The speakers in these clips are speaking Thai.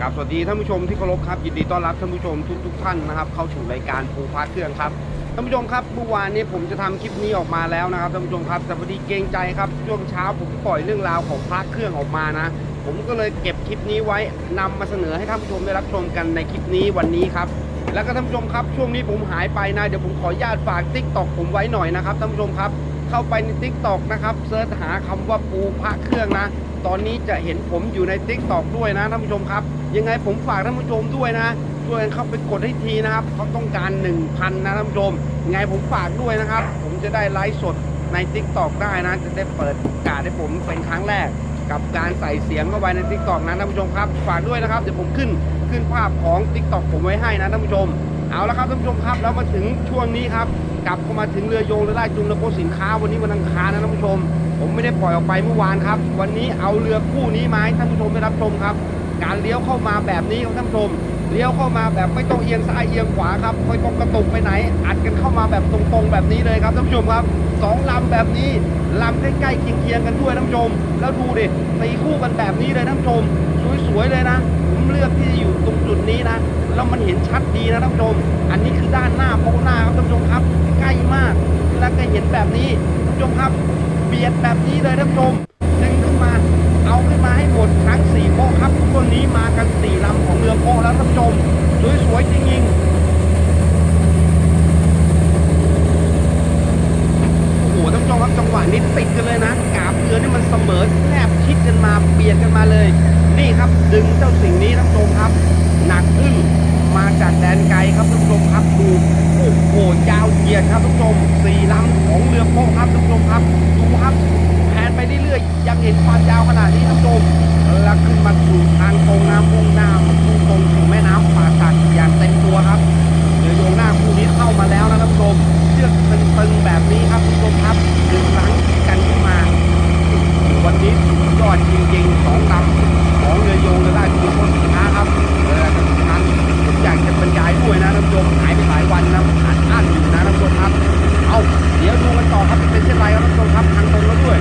กับสวัสดีท่านผู้ชมที่เคารพครับยินดีต้อนรับท่านผู้ชมทุกทุกท่านนะครับ เข้าสู่รายการปูพาเครื่องครับท่านผู้ชมครับเมื่อวานนี้ผมจะทำคลิปนี้ออกมาแล้วนะครับท่านผู้ชมครับแต่พอดีเกรงใจครับช่วงเช้าผมปล่อยเรื่องราวของพระเครื่องออกมานะ ผมก็เลยเก็บคลิปนี้ไว้นำมาเสนอให้ท่านผู้ชมได้รับชมกันในคลิปนี้วันนี้ครับแล้วก็ท่านผู้ชมครับช่วงนี้ผมหายไปนะเดี๋ยวผมขออนุญาตฝากติ๊กตอกผมไว้หน่อยนะครับท่านผู้ชมครับเข้าไปในติ๊กตอกนะครับเซิร์ชหาคำว่าปูพระเครื่องนะ ตอนนี้จะเห็นผมอยู่ในติ๊กตอกด้วยนะท่านผู้ชมครับ ยังไงผมฝากท่านผู้ชมด้วยนะช่วยกันเข้าไปกดให้ทีนะครับเขาต้องการ 1,000 นะท่านผู้ชมยังไงผมฝากด้วยนะครับ ผมจะได้ไลฟ์สดใน t ิ k t o k ได้นะจะได้เปิดโอกาสให้ผมเป็นครั้งแรก กับการใส่เสียงเข้าไปใน t ิ k t o k นะท่านผู้ชมครับ ฝากด้วยนะครับเดี๋ยวผมขึ้นขึ้นภาพของ t ิ k t o k ผมไว้ให้นะท่านผู้ชมเอาละครับท่านผู้ชมครับแล้วมาถึงช่วงนี้ครับกลับเข้ามาถึงเรือโยงเรือไลากจูงเรือโป๊สินค้าวันนี้วันอังคารนะท่านผู้ชม ผมไม่ได้ปล่อยออกไปเมื่อวานครับ วันนี้เอาเรือคู่นี้มาให้ท่านผู้ชมได้รับชมครับ การเลี้ยวเข้ามาแบบนี้ครับท่านผู้ชมเลี้ยวเข้ามาแบบไม่ต้องเอียงซ้ายเอียงขวาครับไม่ต้องกระตุกไปไหน อัดกันเข้ามาแบบตรงๆ แบบนี้เลยครับท่านผู้ชมครับสองลำแบบนี้ลำใกล้ๆเคียงๆกันด้วยท่านผู้ชม แล้วดูดิตีคู่กันแบบนี้เลยท่านผู้ชมสวยๆเลยนะผมเลือกที่จะอยู่ตรงจุดนี้นะแล้วมันเห็นชัดดีนะท่านผู้ชม อันนี้คือด้านหน้าโป๊หน้าครับท่านผู้ชมครับ ใกล้มากแล้วก็เห็นแบบนี้ท่านผู้ชมครับ เบียดแบบนี้เลยท่านผู้ชมดึงขึ้นมาเอาขึ้นมาให้หมดทั้ง4โป๊ะครับตัวนี้มากัน4ลำของเรือโป๊ะแล้วท่านผู้ชมสวยๆจริงๆโอ้โหท่านผู้ชมครับจังหวะนี้ติดกันเลยนะกาบเรือนี่มันเสมอแทบชิดกันมาเบียดกันมาเลย นี่ครับดึงเจ้าสิ่งนี้ท่านผู้ชมครับ หนักอึ้งมาจากแดนไกลครับท่านผู้ชมครับดู ดครับท่านผู้ชมสี่ลำของเรือโป๊ครับท่านผู้ชมครับดูครับแผนไปเรื่อยๆยังเห็นความยาวขนาดนี้ท่านผู้ชมแล้วขึ้นมาสู่ทางตรงน้ำมุ่งหน้ามุ่งตรงสู่แม่น้ำป่าสักอย่างเต็มตัวครับเรือโยงหน้าคู่นี้เข้ามาแล้วนะท่านผู้ชมเชือกตึงๆแบบนี้ครับท่านผู้ชมครับดึงหลังกันขึ้นมา วันนี้สุดยอดจริงๆสองลำของเรือโยงเรือลากจูงคนสินค้าครับายด้วยนะท่านผู้ชมหายไปหลายวันนะขาดอ้านอยู่นะท่านผู้ชมครับ เอาเดี๋ยวดูกันต่อครับเป็นเช่นไรครับท่านผู้ชมครับทางตรงแล้วด้วย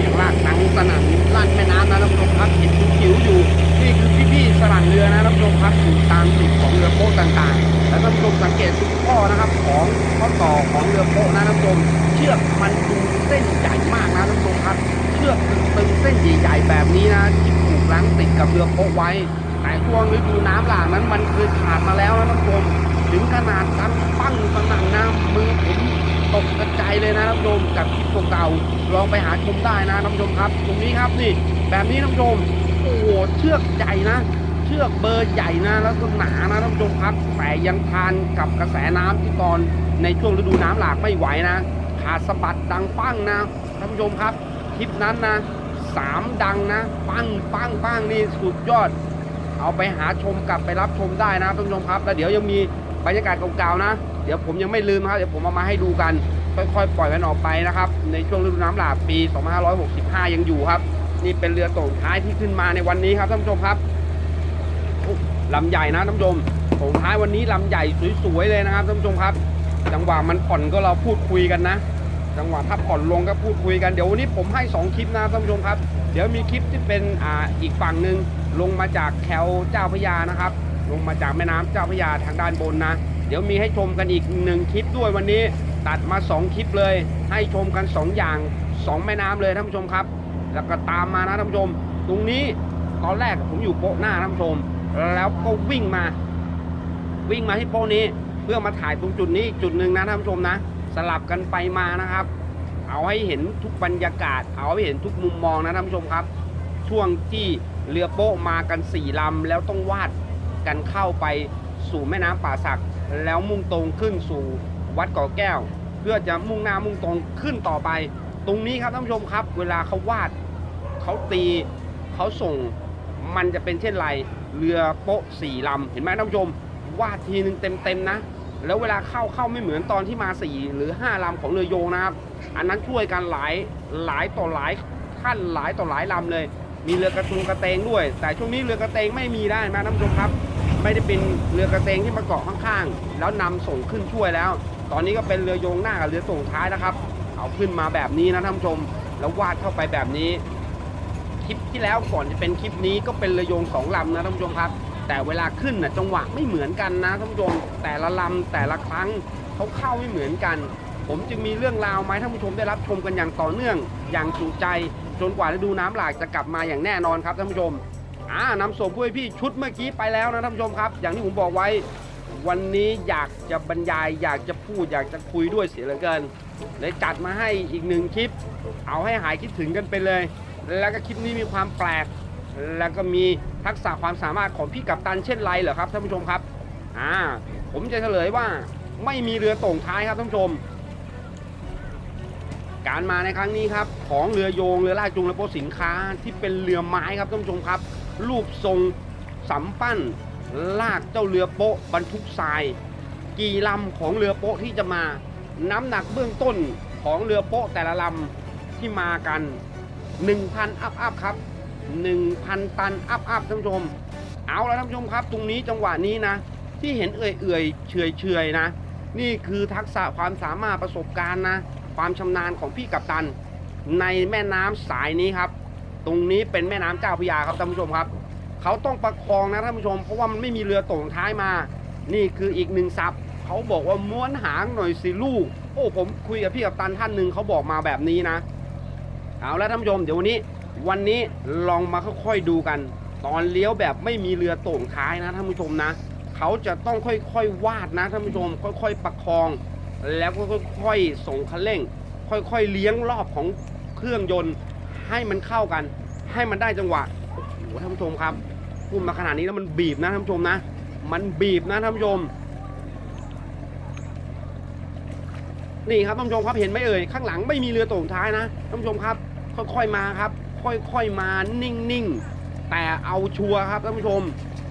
อย่างลากหนังสนั่นลั่นแม่น้ำนะท่านผู้ชมครับเห็นผิวๆอยู่นี่คือพี่ๆสลั่นเรือนะท่านผู้ชมครับอยู่ตามติดของเรือโป๊ะต่างๆ แล้วท่านผู้ชมสังเกตทุกข้อนะครับของข้อต่อของเรือโป๊ะนะท่านผู้ชมเชือกมันดูเส้นใหญ่มากนะท่านผู้ชมครับ เชือกตึงๆเส้นใหญ่ๆแบบนี้นะที่ผูกลัง ติดกับเรือโป๊ะไว้แต่ช่วงฤดูน้ำหลากนั้นมันเคยขาดมาแล้วนะท่านผู้ชมถึงขนาดนั้นปั้งสนั่นนะมือผมตกกระจายเลยนะท่านผู้ชมกับคลิปเก่าๆลองไปหาชมได้นะท่านผู้ชมครับ ตรงนี้ครับนี่ แบบนี้ท่านผู้ชมโอ้โหเชือกใหญ่นะเชือกเบอร์ใหญ่นะแล้วก็หนานะท่านผู้ชมครับแต่ยังทานกับกระแสน้ำที่ตอนในช่วงฤดูน้ำหลากไม่ไหวนะขาดสะบัดดังปั้งนะท่านผู้ชมครับคลิปนั้นนะ สามดังนะปังปังปังนี่สุดยอด เอาไปหาชมกลับไปรับชมได้นะท่านผู้ชมครับ แล้วเดี๋ยวยังมีบรรยากาศเก่าๆนะ เดี๋ยวผมยังไม่ลืมครับเดี๋ยวผมเอามาให้ดูกัน ค่อยๆ ปล่อยมันออกไปนะครับ ในช่วงฤดูน้ำหลากปี 2565 ยังอยู่ครับ นี่เป็นเรือโต่งท้ายที่ขึ้นมาในวันนี้ครับท่านผู้ชมครับลำใหญ่นะท่านผู้ชมโต่งท้ายวันนี้ลำใหญ่สวยๆเลยนะครับท่านผู้ชมครับ จังหวะมันผ่อนก็เราพูดคุยกันนะ จังหวะถ้าผ่อนลงก็พูดคุยกันเดี๋ยววันนี้ผมให้ 2 คลิปนะท่านผู้ชมครับ เดี๋ยวมีคลิปที่เป็นอ่าอีกฝั่งหนึ่งลงมาจากแคลเจ้าพยานะครับ ลงมาจากแม่น้ำเจ้าพยาทางด้านบนนะ เดี๋ยวมีให้ชมกันอีกหนึ่งคลิปด้วยวันนี้ตัดมา 2 คลิปเลย ให้ชมกัน 2 อย่าง 2 แม่น้ำเลยท่านผู้ชมครับ แล้วก็ตามมานะท่านผู้ชม ตรงนี้ตอนแรกผมอยู่โป๊ะหน้าท่านผู้ชม แล้วก็วิ่งมา วิ่งมาที่โป๊ะนี้ เพื่อมาถ่ายตรงจุดนี้จุดหนึ่งนะท่านผู้ชมนะ สลับกันไปมานะครับ เอาให้เห็นทุกบรรยากาศ เอาให้เห็นทุกมุมมองนะท่านผู้ชมครับ ช่วงที่เรือโป๊ะมากันสี่ลำแล้วต้องวาดกันเข้าไปสู่แม่น้ำป่าสัก แล้วมุ่งตรงขึ้นสู่วัดกาะแก้ว เพื่อจะมุ่งหน้ามุ่งตรงขึ้นต่อไป ตรงนี้ครับท่านผู้ชมครับ เวลาเขาวาดเขาตีเขาส่งมันจะเป็นเช่นไรเรือโป๊ะสี่ลำเห็นไหมท่านผู้ชมวาดทีนึงเต็มๆนะ แล้วเวลาเข้าเข้าไม่เหมือนตอนที่มาสี่หรือห้าลำของเรือโยงนะครับ อันนั้นช่วยกันหลายหลายต่อหลายขั้นหลายต่อหลายลำเลย มีเรือกระทุงกระเตงด้วย แต่ช่วงนี้เรือกระเตงไม่มีได้นะท่านผู้ชมครับ ไม่ได้เป็นเรือกระเตงที่มาเกาะข้างๆ แล้วนำส่งขึ้นช่วยแล้ว ตอนนี้ก็เป็นเรือโยงหน้ากับเรือส่งท้ายนะครับ เอาขึ้นมาแบบนี้นะท่านผู้ชม แล้ววาดเข้าไปแบบนี้ คลิปที่แล้วก่อนจะเป็นคลิปนี้ก็เป็นเรือโยงสองลำนะท่านผู้ชมครับ แต่เวลาขึ้นนะจังหวะไม่เหมือนกันนะท่านผู้ชมแต่ละลำแต่ละครั้งเขาเข้าไม่เหมือนกัน ผมจึงมีเรื่องราวมาให้ท่านผู้ชมได้รับชมกันอย่างต่อเนื่อง อย่างจุใจจนกว่าฤดูน้ำหลากจะกลับมาอย่างแน่นอนครับท่านผู้ชมอ่านำส่งผู้ให้พี่ชุดเมื่อกี้ไปแล้วนะท่านผู้ชมครับ อย่างที่ผมบอกไว้ วันนี้อยากจะบรรยายอยากจะพูดอยากจะคุยด้วยเสียเหลือเกินเลยจัดมาให้อีกหนึ่งคลิป เอาให้หายคิดถึงกันไปเลย แล้วก็คลิปนี้มีความแปลก แล้วก็มีทักษะความสามารถของพี่กัปตันเช่นไรเหรอครับท่านผู้ชมครับอ่าผมจะเฉลยว่าไม่มีเรือตรงท้ายครับท่านผู้ชม การมาในครั้งนี้ครับ ของเรือโยงเรือลากจูงและโปสินค้าที่เป็นเรือไม้ครับท่านผู้ชมครับ รูปทรงสำปั้น ลากเจ้าเรือโป๊ะบรรทุกทราย กี่ลำของเรือโป๊ะที่จะมา น้ำหนักเบื้องต้นของเรือโป๊ะแต่ละลำที่มากัน 1,000 อัพอัพครับ 1,000 ตันอัพอัพท่านผู้ชม เอาแล้วท่านผู้ชมครับ ตรงนี้จังหวะนี้นะ ที่เห็นเอื่อยๆเฉยเฉยๆนะ นี่คือทักษะความสามารถประสบการณ์นะ ความชำนาญของพี่กัปตัน ในแม่น้ำสายนี้ครับ ตรงนี้เป็นแม่น้ำเจ้าพระยาครับท่านผู้ชมครับ เขาต้องประคองนะท่านผู้ชม เพราะว่ามันไม่มีเรือตรงท้ายมา นี่คืออีกหนึ่งซับเขาบอกว่าม้วนหางหน่อยสิลูก โอ้ผมคุยกับพี่กัปตันท่านหนึ่งเขาบอกมาแบบนี้นะ เอาแล้วท่านผู้ชมเดี๋ยววันนี้ วันนี้ลองมาค่อยๆดูกัน ตอนเลี้ยวแบบไม่มีเรือโต่งท้ายนะท่านผู้ชมนะ เขาจะต้องค่อยๆวาดนะท่านผู้ชม ค่อยๆประคอง แล้วก็ค่อยๆส่งคันเร่ง ค่อยๆเลี้ยงรอบของเครื่องยนต์ให้มันเข้ากัน ให้มันได้จังหวะโอ้โหท่านผู้ชมครับพูดมาขนาดนี้แล้วมันบีบนะท่านผู้ชมนะ มันบีบนะท่านผู้ชมนี่ครับท่านผู้ชมครับเห็นไหมเอ่ยข้างหลังไม่มีเรือตรงท้ายนะท่านผู้ชมครับค่อยๆมาครับ ค่อยๆมานิ่งๆ แต่เอาชัวร์ครับท่านผู้ชม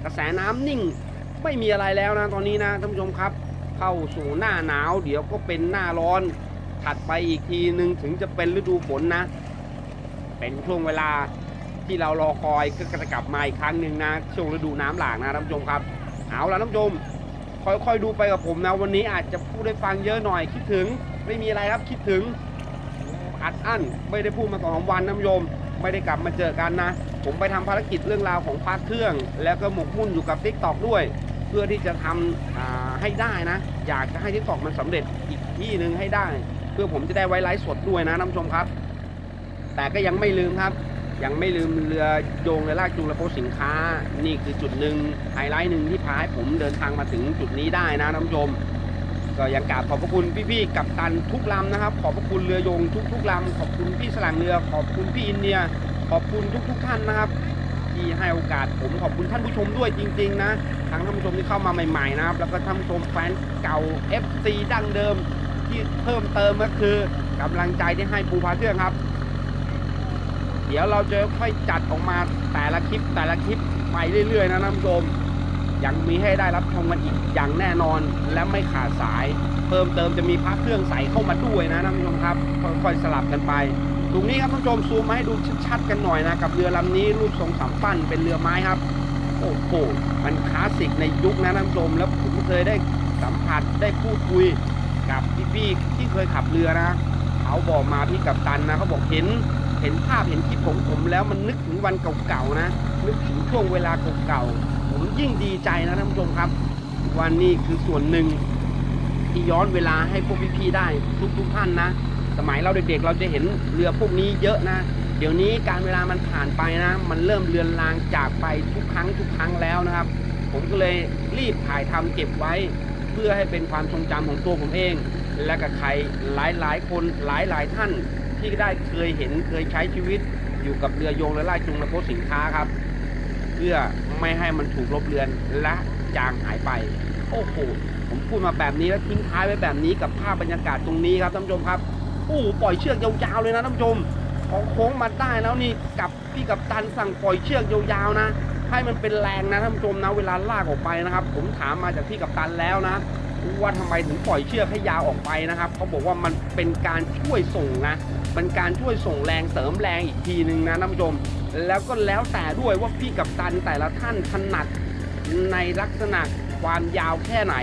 กระแสน้ำนิ่งไม่มีอะไรแล้วนะตอนนี้นะท่านผู้ชมครับ เข้าสู่หน้าหนาว เดี๋ยวก็เป็นหน้าร้อนถัดไปอีกทีหนึ่งถึงจะเป็นฤดูฝนนะ เป็นช่วงเวลาที่เรารอคอยก็จะกลับมาอีกครั้งหนึ่งนะช่วงฤดูน้ำหลากนะท่านผู้ชมครับเอาละท่านผู้ชมค่อยๆดูไปกับผมนะวันนี้อาจจะพูดได้ฟังเยอะหน่อยคิดถึงไม่มีอะไรครับคิดถึงอัดอั้นไม่ได้พูดมาสองวันนะท่านผู้ชม ไม่ได้กลับมาเจอกันนะ ผมไปทำภารกิจเรื่องราวของพาร์ทเครื่อง แล้วก็หมกมุ่นอยู่กับ t ิ k t o k ด้วย เพื่อที่จะทำอ่าให้ได้นะ อยากจะให้ t ิ k t o k มันสำเร็จอีกที่หนึ่งให้ได้ เพื่อผมจะได้ไว้ไลฟ์สดด้วยนะท่านผู้ชมครับ แต่ก็ยังไม่ลืมครับ ยังไม่ลืมเรือโยงเรือลากจูงและโพสสินค้า นี่คือจุดหนึ่งไฮไลท์หนึ่งที่พาให้ผมเดินทางมาถึงจุดนี้ได้นะท่านผู้ชม ก็ยังกราบขอบพระคุณพี่ๆกับตันทุกลำนะครับ ขอบพระคุณเรือโยงทุกๆลำขอบคุณพี่สลังเรือ ขอบคุณพี่อินเดียขอบคุณทุก ๆ ท่านนะครับ ที่ให้โอกาสผมขอบคุณท่านผู้ชมด้วยจริง ๆ นะทั้งท่านผู้ชมที่เข้ามาใหม่ๆนะครับ แล้วก็ท่านผู้ชมแฟนเก่า FC ดั้งเดิมที่เพิ่มเติมก็คือกำลังใจที่ให้ปูพาเทืองครับ เดี๋ยวเราจะค่อยจัดออกมาแต่ละคลิปแต่ละคลิปไปเรื่อยๆนะท่านผู้ชม ยังมีให้ได้รับชมกันอีกอย่างแน่นอนและไม่ขาดสาย เพิ่มเติมจะมีพักเครื่องใส่เข้ามาด้วยนะท่านผู้ชมครับค่อยๆสลับกันไป ตรงนี้ครับท่านผู้ชมซูมมาให้ดูชัดๆกันหน่อยนะกับเรือลำนี้รูปทรงสามปั้นเป็นเรือไม้ครับโอ้โหมันคลาสสิกในยุคนะท่านผู้ชมแล้วผมเคยได้สัมผัสได้พูดคุยกับพี่ๆที่เคยขับเรือนะเขาบอกมาพี่กับตันนะเขาบอกเห็นเห็นภาพเห็นคลิปของผมแล้วมันนึกถึงวันเก่าๆนะนึกถึงช่วงเวลาเก่าๆ ยิ่งดีใจนะท่านผู้ชมครับว่านี่คือส่วนหนึ่งที่ย้อนเวลาให้พวกพี่ๆได้ทุกๆท่านนะ สมัยเราเด็กๆ เราจะเห็นเรือพวกนี้เยอะนะ เดี๋ยวนี้การเวลามันผ่านไปนะ มันเริ่มเลือนลางจากไปทุกครั้งทุกครั้งแล้วนะครับ ผมก็เลยรีบถ่ายทำเก็บไว้ เพื่อให้เป็นความทรงจำของตัวผมเอง และกับใครหลายๆ คนหลายๆท่านที่ได้เคยเห็นเคยใช้ชีวิตอยู่กับเรือโยงและลากจูงและโพสสินค้าครับ เพื่อไม่ให้มันถูกลบเลือนและจางหายไป โอ้โหผมพูดมาแบบนี้แล้วทิ้งท้ายไว้แบบนี้กับภาพบรรยากาศตรงนี้ครับท่านผู้ชมครับโอ้โหปล่อยเชือกยาวๆเลยนะท่านผู้ชมของโค้งมาได้แล้วนี่กับพี่กับตันสั่งปล่อยเชือกยาวๆนะ ให้มันเป็นแรงนะท่านผู้ชมนะเวลาลากออกไปนะครับ ผมถามมาจากพี่กับตันแล้วนะ ว่าทำไมถึงปล่อยเชือกให้ยาวออกไปนะครับเขาบอกว่ามันเป็นการช่วยส่งนะเป็นการช่วยส่งแรงเสริมแรงอีกทีหนึ่งนะท่านผู้ชม แล้วก็แล้วแต่ด้วยว่าพี่กับตันแต่ละท่านถนัดในลักษณะความยาวแค่ไหน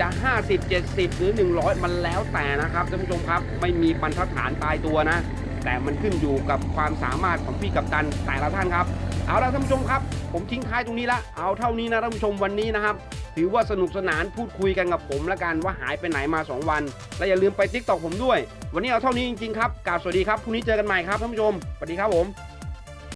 จะ 50 70 หรือ 100 มันแล้วแต่นะครับท่านผู้ชมครับ ไม่มีบรรทัดฐานตายตัวนะ แต่มันขึ้นอยู่กับความสามารถของพี่กับตันแต่ละท่านครับ เอาละท่านผู้ชมครับ ผมทิ้งท้ายตรงนี้ละเอาเท่านี้นะท่านผู้ชมวันนี้นะครับ ถือว่าสนุกสนานพูดคุยกันกับผมละกันว่าหายไปไหนมา 2 วัน และอย่าลืมไปติ๊กตอกผมด้วย วันนี้เอาเท่านี้จริงๆครับกราบสวัสดีครับพรุ่งนี้เจอกันใหม่ครับท่านผู้ชมสวัสดีครับผม